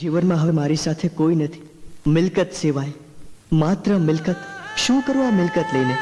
જીવનમાં હવે મારી સાથે કોઈ નથી. મિલકત સિવાય. માત્ર મિલકત. શું કરવા મિલકત લઈને?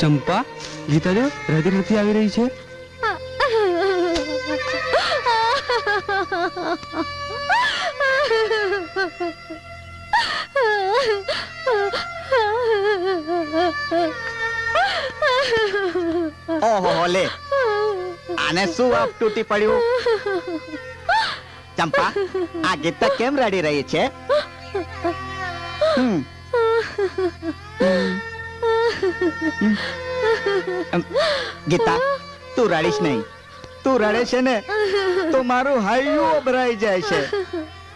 ચંપા, ગીતા જો હૃદય નથી આવી રહી છે? ઓહો, લે. આને શું આપ તૂટી પડ્યું? ચંપા, આ ગીતા કેમ રડી રહી છે? ગીતા, તું રડીશ નહીં. તું રડે છે ને, તો મારું હૈયું ભરાઈ જાય છે.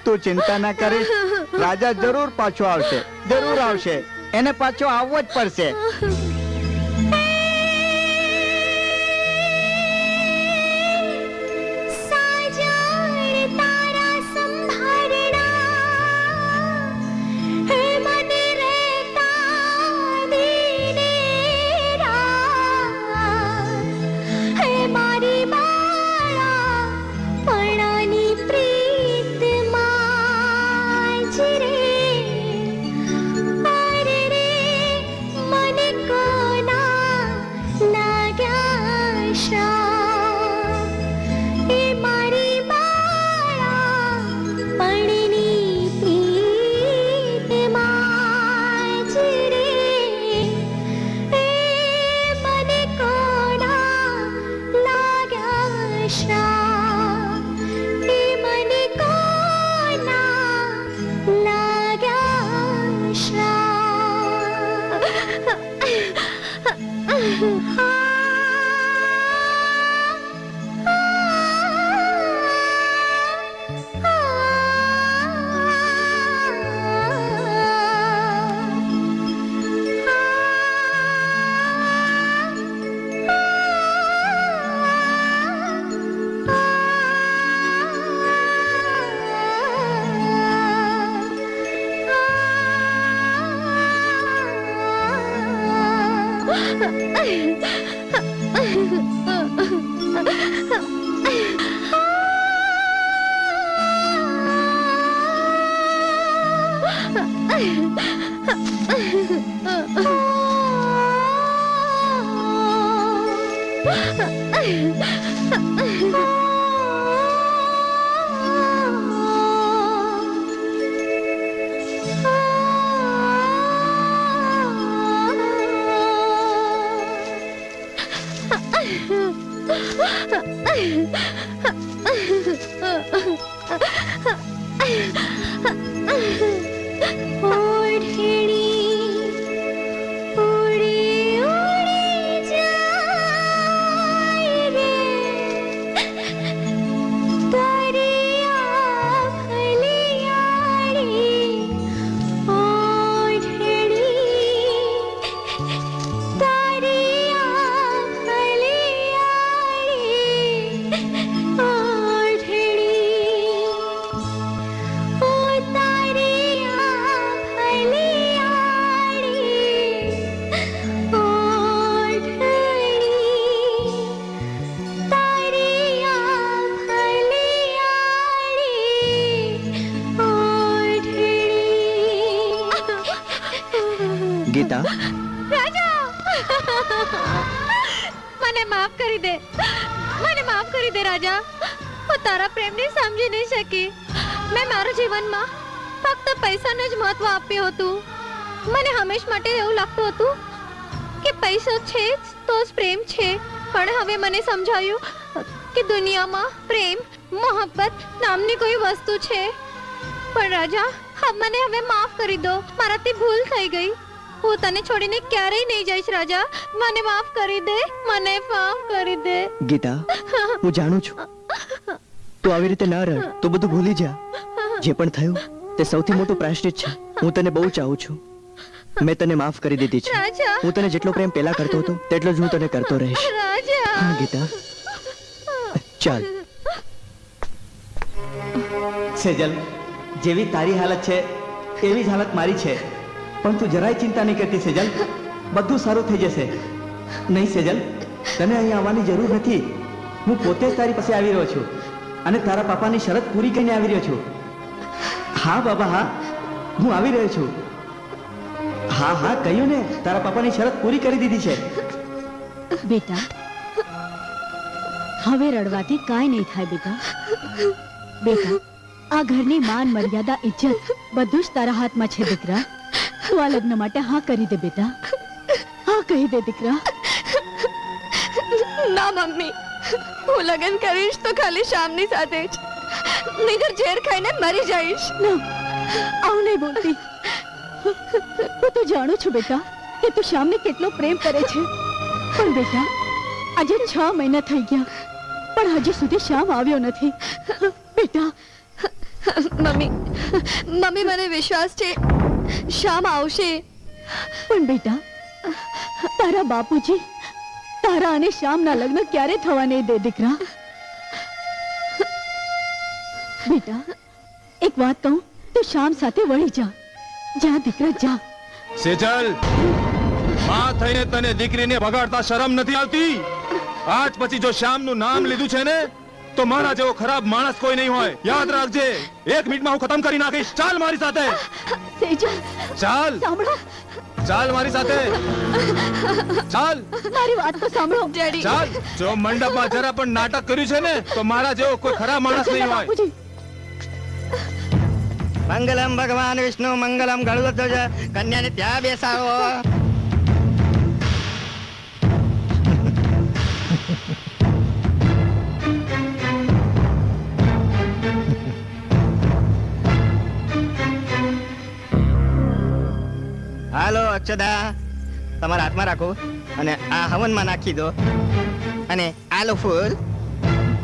તું ચિંતા ના કરીશ. રાજા જરૂર પાછો આવશે. જરૂર આવશે. એને પાછો આવવો જ પડશે. 山 Ha ગીતા. રાજા! મને માફ કરી દે. મને માફ કરી દે, રાજા. હું તારા પ્રેમને સમજી નહીં શકી. મેં મારા જીવનમાં ફક્ત પૈસાને જ મહત્વ આપ્યું હતું. મને હંમેશ માટે એવું લાગતું હતું કે પૈસો છે જ તો જ પ્રેમ છે. પણ હવે મને સમજાયું કે દુનિયામાં પ્રેમ, મોહબ્બત નામની કોઈ વસ્તુ છે. પણ રાજા મને હવે માફ કરી દો. મારાથી ભૂલ થઈ ગઈ. હું તને છોડીને ક્યારેય નહીં જઈશ રાજા. મને માફ કરી દે મને માફ કરી દે. ગીતા હું જાણું છું. તું આવી રીતે ના રડ તો બધું ભૂલી જા. જે પણ થયું તે સૌથી મોટું પ્રાયશ્ચિત છે. હું તને બહુ ચાહું છું. મેં તને માફ કરી દીધી છે. હું તને જેટલો પ્રેમ પહેલા કરતો હતો તેટલો જ હું તને કરતો રહીશ. હા ગીતા. ચાલ. સેજલ જેવી તારી હાલત છે એવી જ હાલત મારી છે. પણ તું જરાય ચિંતા નહીં કરતી, સેજલ. બધું સારું થઈ જશે. નહીં, સેજલ. તને અહીં આવવાની જરૂર નથી. હું પોતે જ તારી પાસે આવી રહ્યો છું. અને તારા પાપાની શરત પૂરી કરીને આવી રહ્યો છું. હા, બાબા, હા. હું આવી રહ્યો છું. હા હા, કહ્યું ને. તારા પપ્પાની શરત પૂરી કરી દીધી છે. બેટા, હવે રડવાથી કાંઈ નહીં થાય બેટા. બેટા, આ ઘરની માન, મર્યાદા, ઇજ્જત બધું જ તારા હાથમાં છે દીકરા. આ લગ્ન માટે હા કરી દે બેટા. હા કહી દે દીકરા. ના મમ્મી. હું લગ્ન કરીશ તો ખાલી શામની સાથે જ. નહીતર ઝેર ખાઈને મરી જઈશ. ના આવું નહીં બોલતી. હું તો જાણું છું બેટા કે તું શ્યામને કેટલો પ્રેમ કરે છે. પણ બેટા આજે છ મહિના થઈ ગયા પણ હજી સુધી શ્યામ આવ્યો નથી. બેટા. મમ્મી મમ્મી મને વિશ્વાસ છે. શામ આવશે. પણ બેટા, તારા બાપુજી, તારા અને શ્યામના લગ્ન ક્યારે થવા દે, દીકરા? બેટા, એક વાત કહું, તો શ્યામ સાથે વળી જા. જા, દીકરા, જા. સેજલ, માં થઈને તને દીકરીને ભગાડતા શરમ નથી આવતી? આજ પછી જો શ્યામનું નામ લીધું છે ને તો મારા જેવો ખરાબ માણસ કોઈ નહીં હોય. યાદ રાખજે એક મિનિટમાં હું ખતમ કરી નાખીશ. ચાલ મારી સાથે. ચાલ. ચાલ મારી સાથે. ચાલ. મારી વાત તો સાંભળો. ડેડી. ચાલ. જો મંડપમાં જરા પણ નાટક કર્યું છે ને તો મારા જેવો કોઈ ખરાબ માણસ નહીં હોય. મંગલમ ભગવાન વિષ્ણુ મંગલમ ગણપત કન્યાને ત્યાં બેસાડો. હાલો તમારા હાથમાં રાખો અને આ હવનમાં નાખી દો. અને આલો ફૂલ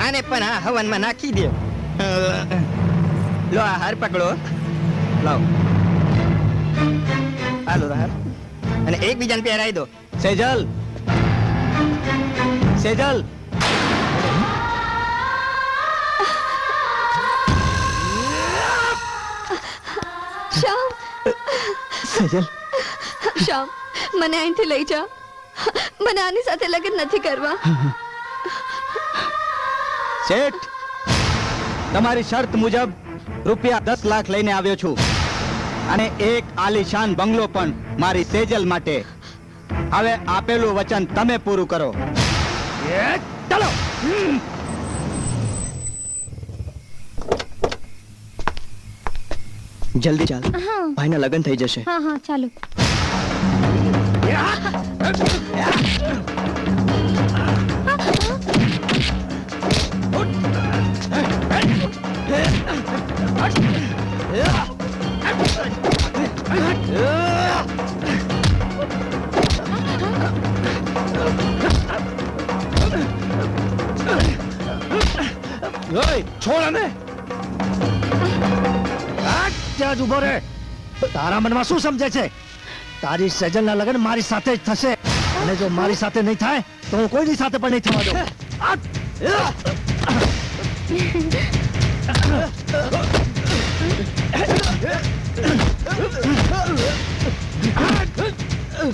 આને પણ આ હવનમાં નાખી દે. લો આ હાર પકડો. લો હાલો હાર અને એકબીજાને પહેરાવી દો. સેજલ. સેજલ. સેજલ. શ્યામ મને અહીંથી લઈ જા. મને આની સાથે લગ્ન નથી કરવા. શેઠ તમારી શરત મુજબ રૂપિયા દસ લાખ લઈને આવ્યો છું. અને એક આલીશાન બંગલો પણ મારી સેજલ માટે. હવે આપેલું વચન તમે પૂરું કરો. ચલો. જલ્દી ચાલ. ભાઈના લગ્ન થઈ જશે. હા હા ચાલો. છોડ અને ત્યાં જ ઊભો રે તારા મનમાં શું સમજે છે તારી સેજલના લગ્ન મારી સાથે જ થશે. અને જો મારી સાથે નહીં થાય, તો હું કોઈની સાથે પણ નહીં થવા દઉં.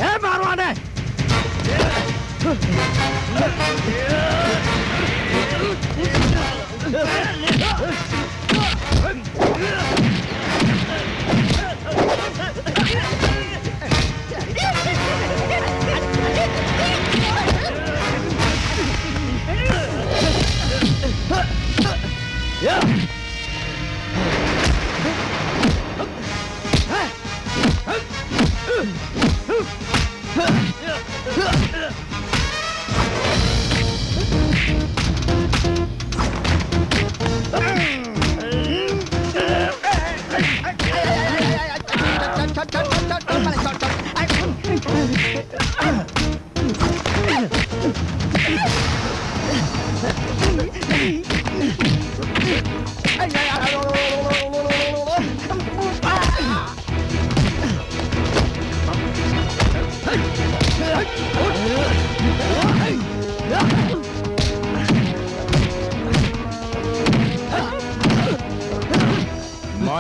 હે મારવાને!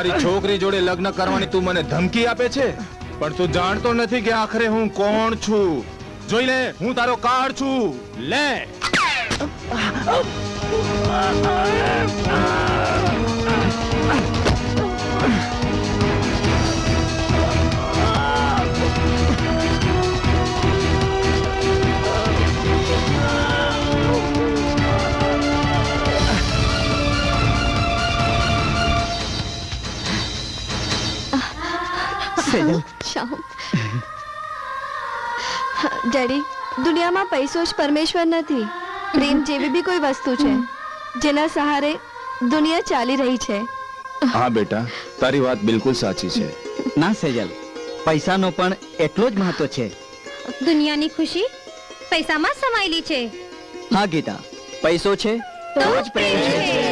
મારી છોકરી જોડે લગ્ન કરવાની તું મને ધમકી આપે છે પણ તું જાણતો નથી કે આખરે હું કોણ છું જોઈ લે હું તારો કાર્ડ છું લે શ્યામ ડેડી દુનિયામાં પૈસો જ પરમેશ્વર નથી. પ્રેમ જેવી બી કોઈ વસ્તુ છે જેના સહારે દુનિયા ચાલી રહી છે. હા બેટા તારી વાત બિલકુલ સાચી છે. ના સેજલ પૈસાનો પણ એટલો જ મહત્વ છે. દુનિયાની ખુશી પૈસામાં સમાયેલી છે. હા ગીતા પૈસો છે તો જ પ્રેમ છે.